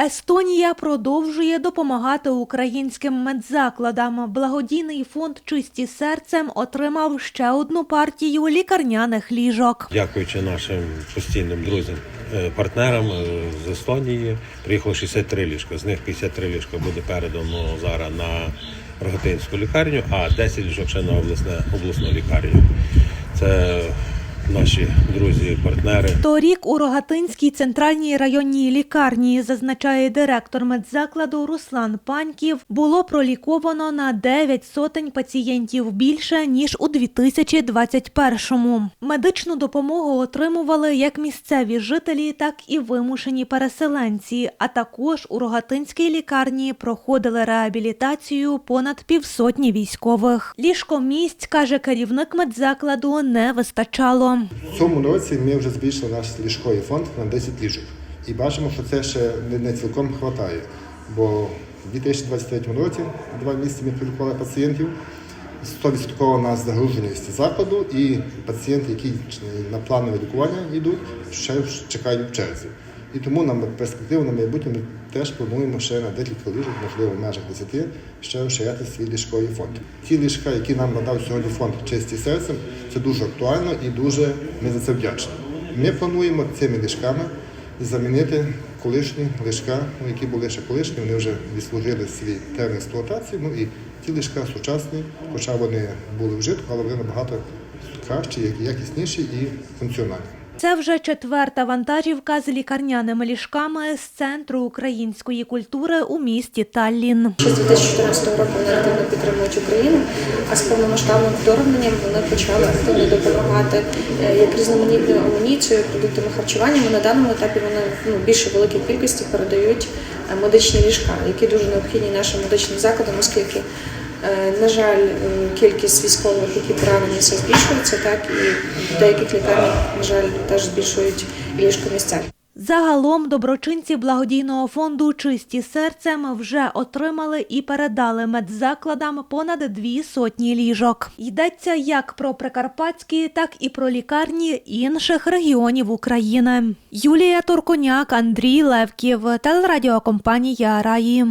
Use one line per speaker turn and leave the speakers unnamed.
Естонія продовжує допомагати українським медзакладам. Благодійний фонд Чисті серцем отримав ще одну партію лікарняних ліжок.
Дякуючи нашим постійним друзям, е, партнерам е, з Естонії, приїхало 63 ліжка. З них 53 ліжка буде передано зараз на Рогатинську лікарню, а 10 ліжок ще на обласне, обласну лікарню. Це наші друзі, партнери.
Торік у Рогатинській центральній районній лікарні, зазначає директор медзакладу Руслан Паньків, було проліковано на 9 сотень пацієнтів більше ніж у 2021-му. Медичну допомогу отримували як місцеві жителі, так і вимушені переселенці. А також у Рогатинській лікарні проходили реабілітацію понад півсотні військових. Ліжкомісць, каже керівник медзакладу, не вистачало.
В цьому році ми вже збільшили наш ліжковий фонд на 10 ліжок. І бачимо, що це ще не, цілком вистачає. Бо в 2023 році два місяці ми прилікували пацієнтів. 100% у нас загруженість закладу і пацієнти, які на планове лікування йдуть, ще чекають в черзі. І тому нам перспективу на майбутнє ми теж плануємо ще на декілька ліжок, можливо, в межах 10, ще розширяти свій ліжковий фонд. Ті ліжка, які нам надав сьогодні фонд чисті серцем, це дуже актуально і дуже ми за це вдячні. Ми плануємо цими ліжками замінити колишні ліжка, ну, які були ще колишні, вони вже відслужили свій термін експлуатації. Ну і ті ліжка сучасні, хоча вони були вжитку, але вони набагато кращі, якісніші і функціональні.
Це вже четверта вантажівка з лікарняними ліжками з центру української культури у місті Таллін.
З 2014 року вони активно підтримують Україну, а з повномасштабним вторгненням вони почали активно допомагати е, як різноманітною амуніцією, продуктами харчування. На даному етапі вони ну, більше великій кількості передають е, медичні ліжка, які дуже необхідні нашим медичним закладам, оскільки, на жаль, е, кількість військових, які поранені, все збільшується, так і в деяких лікарнях, на жаль, теж збільшують ліжко місця.
Загалом доброчинці благодійного фонду Чисті серцем вже отримали і передали медзакладам понад дві сотні ліжок. Йдеться як про прикарпатські, так і про лікарні інших регіонів України. Юлія Турконяк, Андрій Левків, телерадіокомпанія Раї.